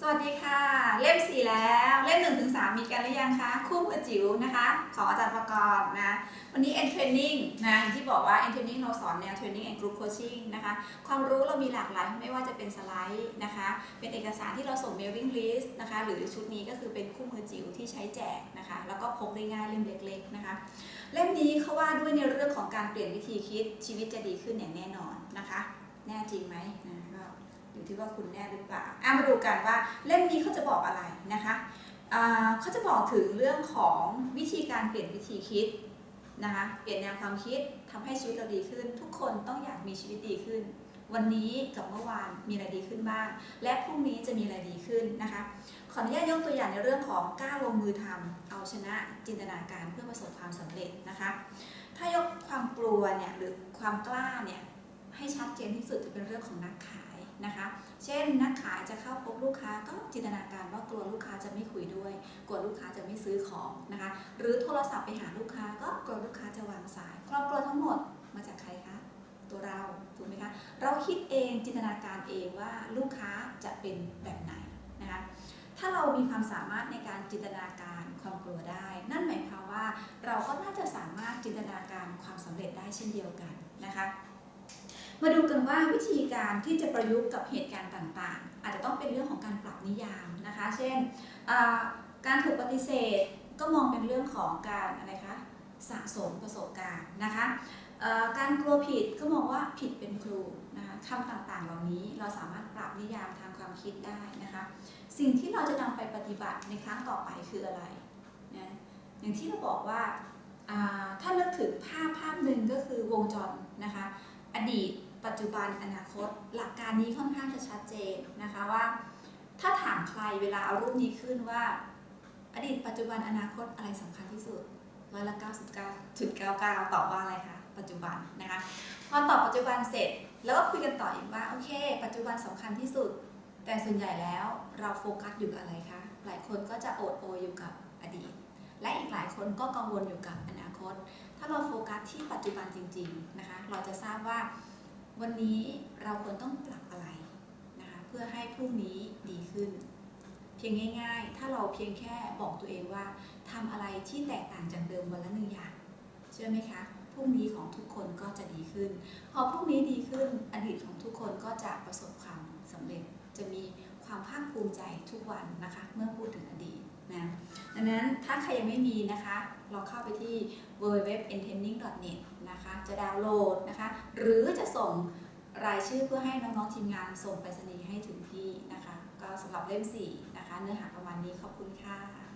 สวัสดีค่ะ เล่มสี่แล้วเล่มหนึ่งถึงสามมีกันหรือยังคะ คู่มือจิ๋วนะคะ ของอาจารย์ประกอบนะวันนี้ end training นะที่บอกว่า end training เราสอนแนว training and group coaching นะคะความรู้เรามีหลากหลายไม่ว่าจะเป็นสไลด์นะคะ เป็นเอกสารที่เราส่ง mailing list นะคะหรือชุดนี้ก็คือเป็นคู่มือจิ๋วที่ใช้แจกนะคะ แล้วก็พกได้ง่ายเล่มเล็กๆนะคะเล่มนี้เขาว่าด้วยในเรื่องของการเปลี่ยนวิธีคิดชีวิตจะดีขึ้นอย่างแน่นอนนะคะ แน่จริงไหมนะก็ อยู่ที่ว่าคุณแน่หรือเปล่าอะมาดูกันว่าเล่มนี้เขาจะบอกอะไรนะคะเขาจะบอกถึงเรื่องของวิธีการเปลี่ยนวิธีคิดนะคะเปลี่ยนแนวความคิดทำให้ชีวิตเราดีขึ้น ทุกคนต้องอยากมีชีวิตดีขึ้น วันนี้กับเมื่อวานมีอะไรดีขึ้นบ้าง และพรุ่งนี้จะมีอะไรดีขึ้นนะคะขออนุญาตยกตัวอย่างในเรื่องของกล้าลงมือทำเอาชนะจินตนาการเพื่อประสบความสำเร็จนะคะถ้ายกความกลัวเนี่ยหรือความกล้าเนี่ยให้ชัดเจนที่สุดจะเป็นเรื่องของนักขาย นะคะ เช่นนักขายจะเข้าพบลูกค้าก็จินตนาการว่ากลัวลูกค้าจะไม่คุยด้วย กลัวลูกค้าจะไม่ซื้อของนะคะ หรือโทรศัพท์ไปหาลูกค้าก็กลัวลูกค้าจะวางสายความกลัวทั้งหมดมาจากใครคะ ตัวเราถูกไหมคะ เราคิดเองจินตนาการเองว่าลูกค้าจะเป็นแบบไหนนะคะ ถ้าเรามีความสามารถในการจินตนาการความกลัวได้ นั่นหมายความว่าเราก็น่าจะสามารถจินตนาการความสำเร็จได้เช่นเดียวกันนะคะ มาดูกันว่าวิธีการที่จะประยุกต์กับเหตุการณ์ต่างๆ อาจจะต้องเป็นเรื่องของการปรับนิยามนะคะ เช่น การถูกปฏิเสธก็มองเป็นเรื่องของการอะไรคะสะสมประสบการณ์นะคะการกลัวผิดก็มองว่าผิดเป็นครูนะคะคำต่างๆ เหล่านี้เราสามารถปรับนิยามทางความคิดได้นะคะ สิ่งที่เราจะนำไปปฏิบัติในครั้งต่อไปคืออะไรนะอย่างที่เราบอกว่าอ่าถ้านึกถึงภาพภาพหนึ่งก็คือวงจรนะคะ อดีต ปัจจุบันอนาคต หลักการนี้ค่อนข้างจะชัดเจนนะคะว่า ถ้าถามใครเวลาเอารูปนี้ขึ้นว่า อดีตปัจจุบันอนาคตอะไรสำคัญที่สุดร้อยละ99จุด99ตอบว่าอะไรคะปัจจุบันนะคะพอตอบปัจจุบันเสร็จแล้วก็คุยกันต่ออีกว่าโอเค ปัจจุบันสำคัญที่สุด แต่ส่วนใหญ่แล้วเราโฟกัสอยู่กับอะไรคะหลายคนก็จะโอดโอยอยู่กับอดีต และอีกหลายคนก็กังวลอยู่กับอนาคต ถ้าเราโฟกัสที่ปัจจุบันจริง ๆนะคะ เราจะทราบว่า วันนี้เราควรต้องปรับอะไรนะคะเพื่อให้พรุ่งนี้ดีขึ้น เพียงง่าย ๆ ถ้าเราเพียงแค่บอกตัวเองว่าทำอะไรที่แตกต่างจากเดิมวันละหนึ่งอย่างเชื่อไหมคะพรุ่งนี้ของทุกคนก็จะดีขึ้น พอพรุ่งนี้ดีขึ้นอดีตของทุกคนก็จะประสบความสำเร็จจะมีความภาคภูมิใจทุกวันนะคะ เมื่อพูดถึงอดีตนะ ดังนั้นถ้าใครยังไม่มีนะคะเราเข้าไปที่ w w w e n t e n d i n g n e t นะคะ จะดาวน์โหลดนะคะ หรือจะส่งรายชื่อเพื่อให้น้องๆทีมงานส่งไปรษณีย์ให้ถึงที่นะคะ ก็สำหรับเล่ม 4 นะคะ เนื้อหาประมาณนี้ขอบคุณค่ะ